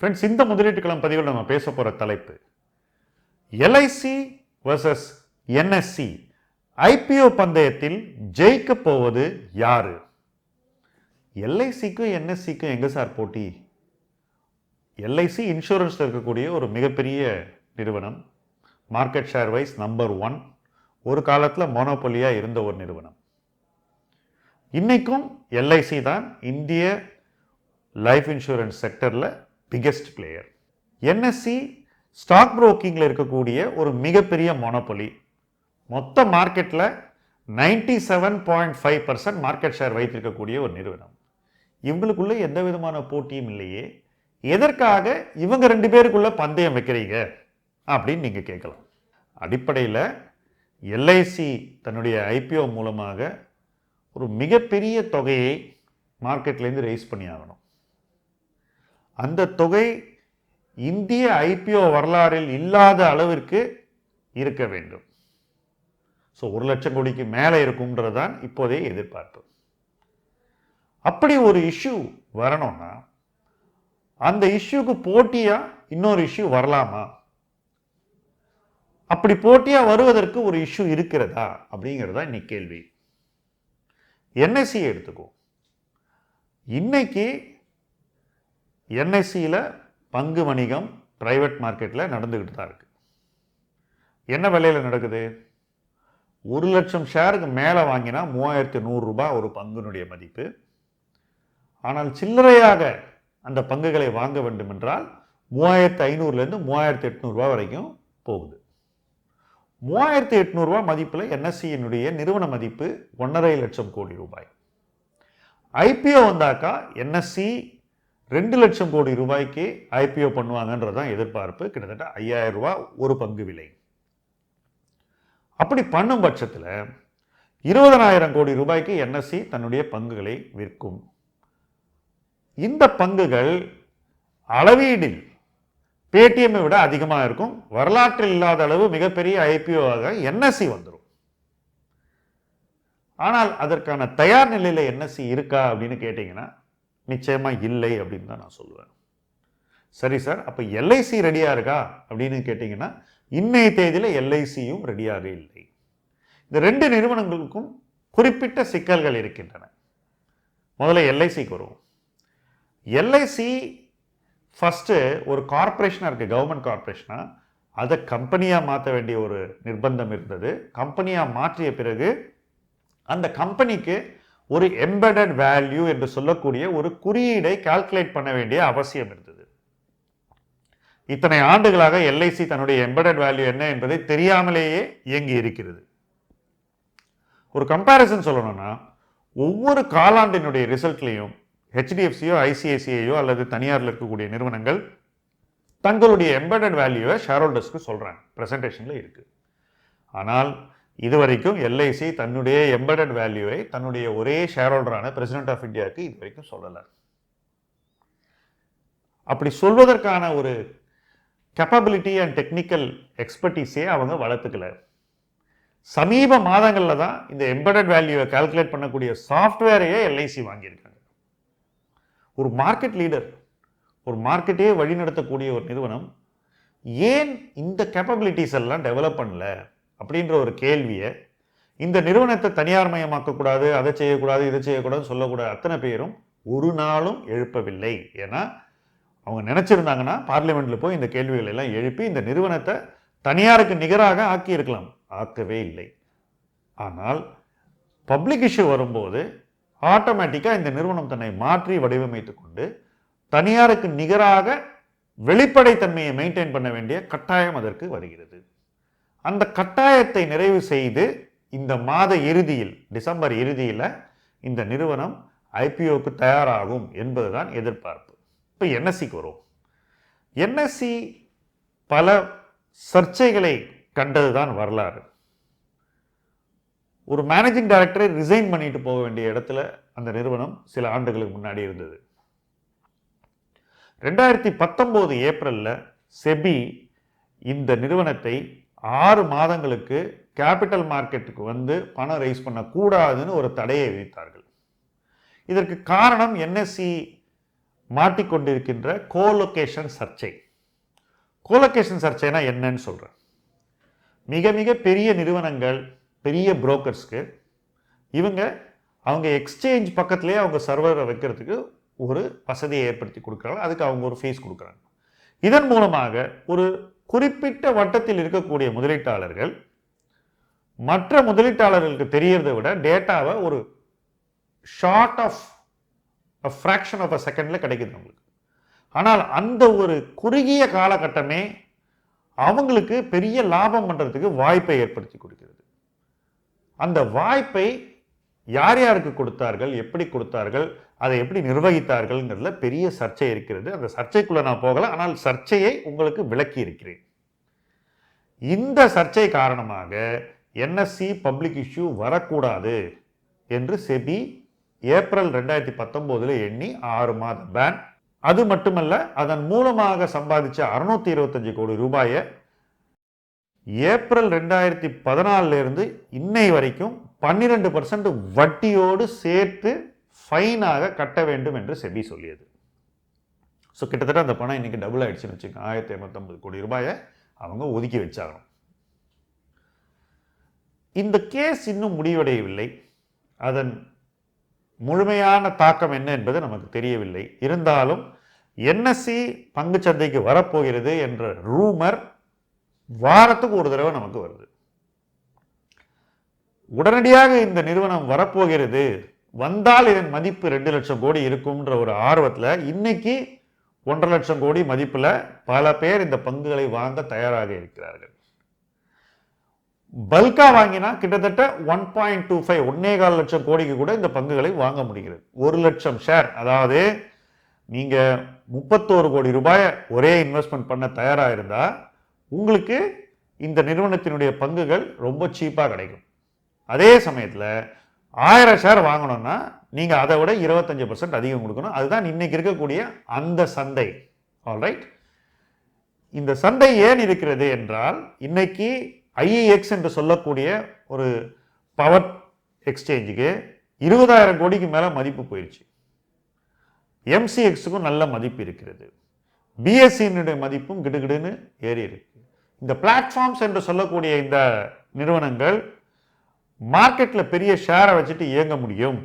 Friends இந்த முதலீட்டு பதிவில் நம்ம பேச போகிற தலைப்பு. எல்ஐசி வர்சஸ் என்எஸ்சி ஐபிஓ பந்தயத்தில் ஜெயிக்க போவது யாரு? எல்ஐசிக்கும் என்எஸ்சிக்கும் எங்கே சார் போட்டி? எல்ஐசி இன்சூரன்ஸில் இருக்கக்கூடிய ஒரு மிகப்பெரிய நிறுவனம். Market share wise number one ஒரு காலத்தில் மோனோபொலியாக இருந்த ஒரு நிறுவனம். இன்றைக்கும் எல்ஐசி தான் இந்திய லைஃப் இன்சூரன்ஸ் செக்டரில் பிக்கெஸ்ட் பிளேயர் என்எஸ்சி ஸ்டாக் புரோக்கிங்கில் இருக்கக்கூடிய ஒரு மிகப்பெரிய மோனோபொலி மொத்த மார்க்கெட்டில் ninety seven point five percent market share வைத்திருக்கக்கூடிய ஒரு நிறுவனம். இவங்களுக்குள்ளே எந்த விதமான போட்டியும் இல்லையே. எதற்காக இவங்க ரெண்டு பேருக்குள்ள பந்தயம் வைக்கிறீங்க? அப்படின்னு நீங்கள் கேட்கலாம். அடிப்படையில் எல்ஐசி தன்னுடைய ஐபிஓ மூலமாக ஒரு மிகப்பெரிய தொகையை மார்க்கெட்லேருந்து ரைஸ் பண்ணி ஆகணும் அந்த தொகை இந்திய ஐபிஓ வரலாறில் இல்லாத அளவிற்கு இருக்க வேண்டும். ஸோ ஒரு லட்சம் கோடிக்கு மேலே இருக்கும்ன்றது தான் இப்போதைய எதிர்பார்ப்பு. அப்படி ஒரு இஷ்யூ வரணும்னா அந்த இஷ்யூக்கு போட்டியாக இன்னொரு இஷ்யூ வரலாமா? அப்படி போட்டியாக வருவதற்கு ஒரு இஷ்யூ இருக்கிறதா? அப்படிங்கிறதா இன்னைக்கு கேள்வி. என்எஸ்சி எடுத்துக்கும் இன்னைக்கு என்எஸ்சியில் பங்கு வணிகம் ப்ரைவேட் மார்க்கெட்டில் நடந்துக்கிட்டு தான் இருக்குது என்ன விலையில் நடக்குது? ஒரு லட்சம் ஷேருக்கு மேலே வாங்கினா மூவாயிரத்தி நூறுரூபா ஒரு பங்குனுடைய மதிப்பு. ஆனால் சில்லறையாக அந்த பங்குகளை வாங்க வேண்டும் என்றால் மூவாயிரத்து ஐநூறுலேருந்து மூவாயிரத்து எட்நூறுரூவா வரைக்கும் போகுது. மூவாயிரத்து எட்நூறுரூவா மதிப்பில் என்எஸ்சியினுடைய நிறுவன மதிப்பு ஒன்றரை லட்சம் கோடி ரூபாய். ஐபிஓ வந்தாக்கா என்எஸ்சி ரெண்டு லட்சம் கோடி ரூபாய்க்கு ஐபிஓ பண்ணுவாங்கன்றது தான் எதிர்பார்ப்பு. கிட்டத்தட்ட ஐயாயிரம் ரூபா ஒரு பங்கு விலை. அப்படி பண்ணும் பட்சத்தில் இருபதனாயிரம் கோடி ரூபாய்க்கு என்எஸ்சி தன்னுடைய பங்குகளை விற்கும். இந்த பங்குகள் அளவீடில் பேடிஎம்மை விட அதிகமாக இருக்கும். வரலாற்றில் இல்லாத அளவு மிகப்பெரிய ஐபிஓவாக என்எஸ்சி வந்துடும் ஆனால் அதற்கான தயார் நிலையில் என்எஸ்சி இருக்கா அப்படின்னு கேட்டிங்கன்னா நிச்சயமாக இல்லை அப்படின்னு தான் நான் சொல்லுவேன். சரி சார் அப்போ எல்ஐசி ரெடியாக இருக்கா அப்படின்னு கேட்டிங்கன்னா இன்னைய தேதியில் எல்ஐசியும் ரெடியாக இல்லை. இந்த ரெண்டு நிறுவனங்களுக்கும் குறிப்பிட்ட சிக்கல்கள் இருக்கின்றன. முதல்ல எல்ஐசிக்கு வருவோம். எல்ஐசி ஃபஸ்ட்டு ஒரு கார்ப்பரேஷனாக இருக்குது கவர்மெண்ட் கார்ப்பரேஷனாக அதை கம்பெனியாக மாற்ற வேண்டிய ஒரு நிர்பந்தம் இருந்தது. கம்பெனியாக மாற்றிய பிறகு அந்த கம்பெனிக்கு ஒரு எம்பெடட் வேல்யூ என்று சொல்லக்கூடிய ஒரு குறியீடை கால்குலேட் பண்ண வேண்டிய அவசியம் இருந்தது. இத்தனை ஆண்டுகளாக எல்ஐசி தன்னுடைய எம்பெடட் வேல்யூ என்ன என்பதை தெரியாமலேயே இயங்கி இருக்கிறது. ஒரு கம்பேரிசன் சொல்லணும்னா ஒவ்வொரு காலாண்டினுடைய ரிசல்ட்லையும் ஹெச்டிஎஃப்சியோ ஐசிஐசிஐயோ அல்லது தனியாரில் இருக்கக்கூடிய நிறுவனங்கள் தங்களுடைய எம்பெடட் வேல்யூவை ஷேர் ஹோல்டர்ஸ்க்கு சொல்கிறாங்க ப்ரெசன்டேஷனில் இருக்குது ஆனால் இதுவரைக்கும் எல்ஐசி தன்னுடைய எம்படட் வேல்யூவை தன்னுடைய ஒரே ஷேர் ஹோல்டரான பிரசிடென்ட் ஆஃப் இந்தியாவுக்கு இது வரைக்கும் சொல்லலை. அப்படி சொல்வதற்கான ஒரு கேப்பபிலிட்டி அண்ட் டெக்னிக்கல் எக்ஸ்பர்டீஸே அவங்க வளர்த்துக்கல. சமீப மாதங்களில் தான் இந்த எம்பர்டட் வேல்யூவை கால்குலேட் பண்ணக்கூடிய சாஃப்ட்வேரையே எல்ஐசி வாங்கியிருக்காங்க. ஒரு மார்க்கெட் லீடர் ஒரு மார்க்கெட்டையே வழிநடத்தக்கூடிய ஒரு நிறுவனம் ஏன் இந்த கேப்பபிலிட்டிஸ் எல்லாம் டெவலப் பண்ணல? அப்படின்ற ஒரு கேள்வியை இந்த நிறுவனத்தை தனியார் மயமாக்கக்கூடாது அதை செய்யக்கூடாது இதை செய்யக்கூடாதுன்னு சொல்லக்கூடாது அத்தனை பேரும் ஒரு நாளும் எழுப்பவில்லை. ஏன்னா அவங்க நினச்சிருந்தாங்கன்னா பார்லிமெண்ட்டில் போய் இந்த கேள்விகள் எல்லாம் எழுப்பி இந்த நிறுவனத்தை தனியாருக்கு நிகராக ஆக்கியிருக்கலாம். ஆக்கவே இல்லை. ஆனால் பப்ளிக் இஷ்யூ வரும்போது ஆட்டோமேட்டிக்காக இந்த நிறுவனம் தன்னை மாற்றி வடிவமைத்து கொண்டு தனியாருக்கு நிகராக வெளிப்படைத்தன்மையை மெயின்டைன் பண்ண வேண்டிய கட்டாயம் அதற்கு வருகிறது. அந்த கட்டாயத்தை நிறைவு செய்து இந்த மாத இறுதியில் டிசம்பர் இறுதியில் இந்த நிறுவனம் ஐபிஓக்கு தயாராகும் என்பதுதான் எதிர்பார்ப்பு. இப்போ என்எஸ்சிக்கு வரும். என்எஸ்சி பல சர்ச்சைகளை கண்டது தான் வரலாறு. ஒரு மேனேஜிங் டைரக்டரை ரிசைன் பண்ணிட்டு போக வேண்டிய இடத்துல அந்த நிறுவனம் சில ஆண்டுகளுக்கு முன்னாடி இருந்தது. ரெண்டாயிரத்தி பத்தொம்போது ஏப்ரலில் செபி இந்த நிறுவனத்தை ஆறு மாதங்களுக்கு கேபிட்டல் மார்க்கெட்டுக்கு வந்து பணம் ரைஸ் பண்ணக்கூடாதுன்னு ஒரு தடையை விதித்தார்கள். இதற்கு காரணம் என்எஸ்சி மாட்டிக்கொண்டிருக்கின்ற கோலொகேஷன் சர்ச்சை. கோலொகேஷன் சர்ச்சைனா என்னன்னு சொல்கிறேன் மிக மிக பெரிய நிறுவனங்கள் பெரிய புரோக்கர்ஸ்க்கு இவங்க அவங்க எக்ஸ்சேஞ்ச் பக்கத்துலேயே அவங்க சர்வரை வைக்கிறதுக்கு ஒரு வசதியை ஏற்படுத்தி கொடுக்குறாங்க. அதுக்கு அவங்க ஒரு ஃபீஸ் கொடுக்குறாங்க. இதன் மூலமாக ஒரு குறிப்பிட்ட வட்டத்தில் இருக்கக்கூடிய முதலீட்டாளர்கள் மற்ற முதலீட்டாளர்களுக்கு தெரியறதை விட டேட்டாவை ஒரு short of a fraction of a செகண்டில் கிடைக்குது அவங்களுக்கு. ஆனால் அந்த ஒரு குறுகிய காலகட்டமே அவங்களுக்கு பெரிய லாபம் பண்ணுறதுக்கு வாய்ப்பை ஏற்படுத்தி கொடுக்கிறது. அந்த வாய்ப்பை யார் யாருக்கு கொடுத்தார்கள் எப்படி கொடுத்தார்கள் அதை எப்படி நிர்வகித்தார்கள்ங்கிறதுல பெரிய சர்ச்சை இருக்கிறது. அந்த சர்ச்சைக்குள்ளே நான் போகலை ஆனால் சர்ச்சையை உங்களுக்கு விளக்கி இருக்கிறேன். இந்த சர்ச்சை காரணமாக என்எஸ்சி பப்ளிக் இஷ்யூ வரக்கூடாது என்று செபி ஏப்ரல் ரெண்டாயிரத்தி பத்தொம்போதில் எண்ணி ஆறு மாத பேன் அது மட்டுமல்ல அதன் மூலமாக சம்பாதிச்ச அறுநூத்தி இருபத்தஞ்சு கோடி ரூபாயை ஏப்ரல் ரெண்டாயிரத்தி பதினாலிருந்து இன்னை வரைக்கும் பன்னிரெண்டு பர்சன்ட் வட்டியோடு சேர்த்து ஃபைனாக கட்ட வேண்டும் என்று செபி சொல்லியது. ஸோ கிட்டத்தட்ட அந்த பணம் இன்னைக்கு டபுள் ஆகிடுச்சுன்னு வச்சுக்கோங்க. ஆயிரத்தி ஐம்பத்தொம்பது கோடி ரூபாயை அவங்க ஒதுக்கி வச்சாகணும். இந்த கேஸ் இன்னும் முடிவடையவில்லை. அதன் முழுமையான தாக்கம் என்ன என்பது நமக்கு தெரியவில்லை. இருந்தாலும் என்எஸ்சி பங்குச்சந்தைக்கு வரப்போகிறது என்ற ரூமர் வாரத்துக்கு ஒரு தடவை நமக்கு வருது. உடனடியாக இந்த நிறுவனம் வரப்போகிறது வந்தால் இதன் மதிப்பு ரெண்டு லட்சம் கோடி இருக்கும்ன்ற ஒரு ஆர்வத்தில் இன்னைக்கு ஒன்றரை லட்சம் கோடி மதிப்பில் பல பேர் இந்த பங்குகளை வாங்க தயாராக இருக்கிறார்கள். பல்காக வாங்கினா கிட்டத்தட்ட ஒன் பாயிண்ட் டூ ஃபைவ் ஒன்னே கால் லட்சம் கோடிக்கு கூட இந்த பங்குகளை வாங்க முடிகிறது. ஒரு லட்சம் ஷேர் அதாவது நீங்கள் முப்பத்தோரு கோடி ரூபாயை ஒரே இன்வெஸ்ட்மெண்ட் பண்ண தயாராக இருந்தால் உங்களுக்கு இந்த நிறுவனத்தினுடைய பங்குகள் ரொம்ப சீப்பாக கிடைக்கும். அதே சமயத்தில் ஆயிரம் ஷேர் வாங்கணும்னா நீங்கள் அதை விட இருபத்தஞ்சி பர்சன்ட் அதிகம் கொடுக்கணும். அதுதான் இன்னைக்கு இருக்கக்கூடிய அந்த சந்தை. ஆல்ரைட் இந்த சந்தை ஏன் இருக்கிறது என்றால் இன்னைக்கு ஐஇஎக்ஸ் என்று சொல்லக்கூடிய ஒரு பவர் எக்ஸ்சேஞ்சுக்கு இருபதாயிரம் கோடிக்கு மேலே மதிப்பு போயிடுச்சு எம்சிஎக்ஸுக்கும் நல்ல மதிப்பு இருக்கிறது. பிஎஸ்சியினுடைய மதிப்பும் கிடுகிடுன்னு ஏறி இருக்கு. இந்த பிளாட்ஃபார்ம்ஸ் என்று சொல்லக்கூடிய இந்த நிறுவனங்கள் மார்க்கெட்டில் பெரிய ஷேரை வச்சுட்டு இயங்க முடியும்.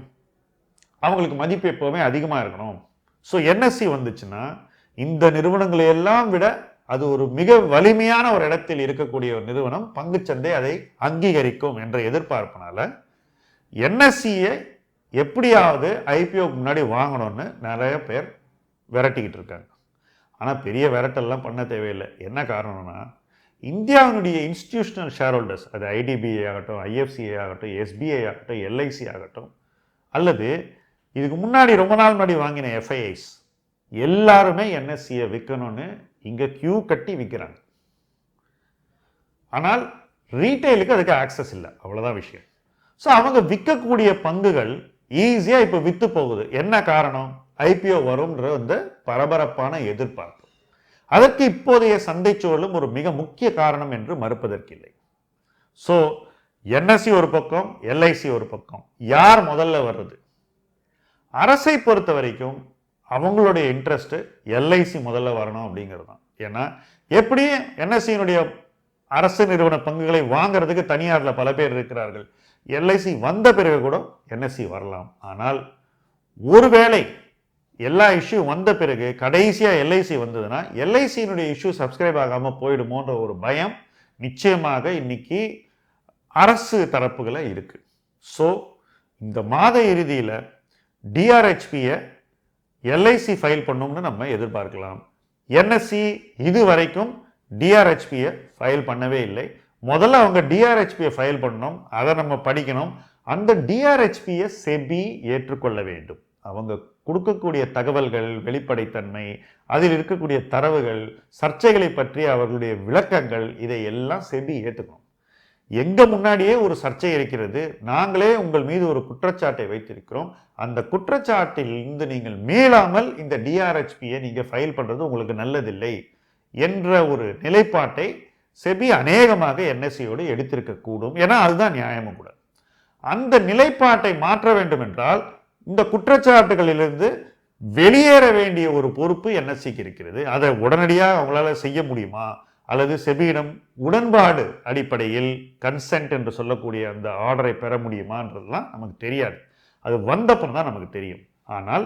அவங்களுக்கு மதிப்பு எப்போவுமே அதிகமாக இருக்கணும். ஸோ என்எஸ்சி வந்துச்சுன்னா இந்த நிறுவனங்களை எல்லாம் விட அது ஒரு மிக வலிமையான ஒரு இடத்தில் இருக்கக்கூடிய ஒரு நிறுவனம் பங்குச்சந்தை அதை அங்கீகரிக்கும் என்ற எதிர்பார்ப்பினால என்எஸ்சியை எப்படியாவது ஐபிஓக்கு முன்னாடி வாங்கணும்னு நிறைய பேர் விரட்டிக்கிட்டு இருக்காங்க. ஆனால் பெரிய விரட்டெல்லாம் பண்ண தேவையில்லை. என்ன காரணம்னா இந்தியாவினுடைய இன்ஸ்டிடியூஷனல் ஷேர் ஹோல்டர்ஸ் அது ஐடிபிஐ ஆகட்டும் ஐஎஃப்சிஐ ஆகட்டும் எஸ்பிஐ ஆகட்டும் எல்ஐசி ஆகட்டும் அல்லது இதுக்கு முன்னாடி ரொம்ப நாள் முன்னாடி வாங்கின எஃப்ஐஐஸ் எல்லாருமே என்எஸ்சியை விற்கணும்னு இங்கே க்யூ கட்டி விற்கிறாங்க ஆனால் ரீட்டைலுக்கு அதுக்கு ஆக்சஸ் இல்லை அவ்வளோதான் விஷயம். ஸோ அவங்க விற்கக்கூடிய பங்குகள் ஈஸியாக இப்போ விற்று போகுது. என்ன காரணம்? ஐபிஓ வரும்ன்ற அந்த பரபரப்பான எதிர்பார்ப்பு. அதற்கு இப்போதைய சந்தை சூழலும் ஒரு மிக முக்கிய காரணம் என்று மறுப்பதற்கில்லை. ஸோ என்எஸ்சி ஒரு பக்கம் எல்ஐசி ஒரு பக்கம் யார் முதல்ல வர்றது? அரசை பொறுத்த வரைக்கும் அவங்களுடைய இன்ட்ரெஸ்ட்டு எல்ஐசி முதல்ல வரணும் அப்படிங்கிறது தான். ஏன்னா எப்படியும் என்எஸ்சியினுடைய அரசு நிறுவன பங்குகளை வாங்குறதுக்கு தனியாரில் பல பேர் இருக்கிறார்கள். எல்ஐசி வந்த பிறகு கூட என்எஸ்சி வரலாம். ஆனால் ஒருவேளை எல்லா இஷ்யூ வந்த பிறகு கடைசியாக எல்ஐசி வந்ததுன்னா எல்ஐசியினுடைய இஷ்யூ சப்ஸ்கிரைப் ஆகாமல் போயிடுமோன்ற ஒரு பயம் நிச்சயமாக இன்னைக்கு அரசு தரப்புகளை இருக்குது ஸோ இந்த மாத இறுதியில் டிஆர்ஹெச்பியை எல்ஐசி ஃபைல் பண்ணும்னு நம்ம எதிர்பார்க்கலாம். என்எஸ்சி இது வரைக்கும் டிஆர்ஹெச்பியை ஃபைல் பண்ணவே இல்லை. முதல்ல அவங்க டிஆர்ஹெச்பியை ஃபைல் பண்ணணும் அதை நம்ம படிக்கணும். அந்த டிஆர்ஹெச்பியை செபி ஏற்றுக்கொள்ள வேண்டும். அவங்க கொடுக்கக்கூடிய தகவல்கள் வெளிப்படைத்தன்மை அதில் இருக்கக்கூடிய தரவுகள் சர்ச்சைகளை பற்றிய அவர்களுடைய விளக்கங்கள் இதை எல்லாம் செபி ஏற்றுக்கணும். எங்க முன்னாடியே ஒரு சர்ச்சை இருக்கிறது நாங்களே உங்கள் மீது ஒரு குற்றச்சாட்டை வைத்திருக்கிறோம். அந்த குற்றச்சாட்டில் இருந்து நீங்கள் மீளாமல் இந்த டிஆர்ஹெச்பியை நீங்கள் ஃபைல் பண்ணுறது உங்களுக்கு நல்லதில்லை என்ற ஒரு நிலைப்பாட்டை செபி அநேகமாக என்எஸ்சியோடு எடுத்திருக்க கூடும் ஏன்னா அதுதான் நியாயமும் கூட. அந்த நிலைப்பாட்டை மாற்ற வேண்டும் என்றால் இந்த குற்றச்சாட்டுகளிலிருந்து வெளியேற வேண்டிய ஒரு பொறுப்பு என்எஸ்சிக்கு இருக்கிறது. அதை உடனடியாக அவங்களால செய்ய முடியுமா? அல்லது செபியிடம் உடன்பாடு அடிப்படையில் கன்சென்ட் என்று சொல்லக்கூடிய அந்த ஆர்டரை பெற முடியுமான்றதுலாம் நமக்கு தெரியாது. அது வந்தப்புறம் தான் நமக்கு தெரியும். ஆனால்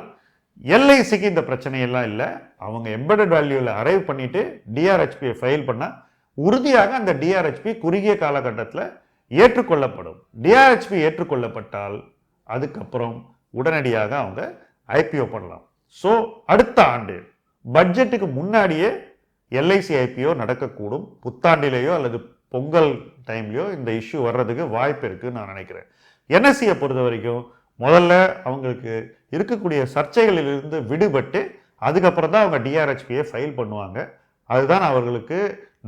எல்ஐசிக்கு இந்த பிரச்சனையெல்லாம் இல்லை. அவங்க எம்பெடட் வேல்யூவில் அரைவ் பண்ணிட்டு டிஆர்ஹெச்பியை ஃபைல் பண்ணால் உறுதியாக அந்த டிஆர்ஹெச்பி குறுகிய காலகட்டத்தில் ஏற்றுக்கொள்ளப்படும். டிஆர்ஹெச்பி ஏற்றுக்கொள்ளப்பட்டால் அதுக்கப்புறம் உடனடியாக அவங்க ஐபிஓ பண்ணலாம். ஸோ அடுத்த ஆண்டு பட்ஜெட்டுக்கு முன்னாடியே எல்ஐசி ஐபிஓ நடக்கக்கூடும். புத்தாண்டிலேயோ அல்லது பொங்கல் டைம்லையோ இந்த இஷ்யூ வர்றதுக்கு வாய்ப்பு இருக்குதுன்னு நான் நினைக்கிறேன். என்எஸ்சியை பொறுத்த வரைக்கும் முதல்ல அவங்களுக்கு இருக்கக்கூடிய சர்ச்சைகளிலிருந்து விடுபட்டு அதுக்கப்புறம் தான் அவங்க டிஆர்ஹெச்பியை ஃபைல் பண்ணுவாங்க. அதுதான் அவர்களுக்கு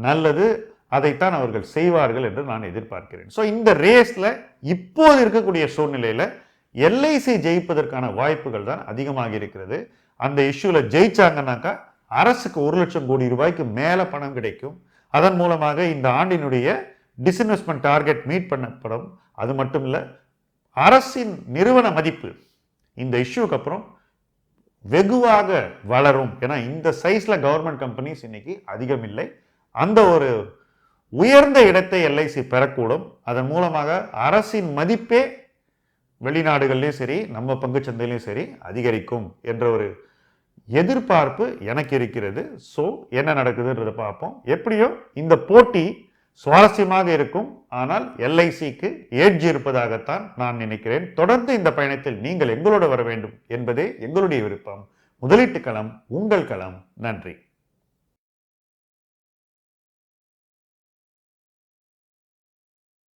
நல்லது. அதைத்தான் அவர்கள் செய்வார்கள் என்று நான் எதிர்பார்க்கிறேன். ஸோ இந்த ரேஸில் இப்போது இருக்கக்கூடிய சூழ்நிலையில் எல்ஐசி ஜெயிப்பதற்கான வாய்ப்புகள் தான் அதிகமாக இருக்கிறது. அந்த இஷ்யூவில் ஜெயிச்சாங்கன்னாக்கா அரசுக்கு ஒரு லட்சம் கோடி ரூபாய்க்கு மேலே பணம் கிடைக்கும். அதன் மூலமாக இந்த ஆண்டினுடைய டிஸ்இன்வெஸ்ட்மெண்ட் டார்கெட் மீட் பண்ணப்படும். அது மட்டும் இல்லை அரசின் நிறுவன மதிப்பு இந்த இஷ்யூக்கு அப்புறம் வெகுவாக வளரும். ஏன்னா இந்த சைஸில் கவர்மெண்ட் கம்பெனிஸ் இன்னைக்கு அதிகம் இல்லை அந்த ஒரு உயர்ந்த இடத்தை எல்ஐசி பெறக்கூடும். அதன் மூலமாக அரசின் மதிப்பே வெளிநாடுகள்லேயும் சரி நம்ம பங்குச்சந்தையிலையும் சரி அதிகரிக்கும் என்ற ஒரு எதிர்பார்ப்பு எனக்கு இருக்கிறது. ஸோ என்ன நடக்குதுன்றதை பார்ப்போம். எப்படியோ இந்த போட்டி சுவாரஸ்யமாக இருக்கும். ஆனால் எல்ஐசிக்கு ஏட்ஜ் இருப்பதாகத்தான் நான் நினைக்கிறேன். தொடர்ந்து இந்த பயணத்தில் நீங்கள் எங்களோடு வர வேண்டும் என்பதே எங்களுடைய விருப்பம். முதலீட்டு களம் உங்கள் களம். நன்றி.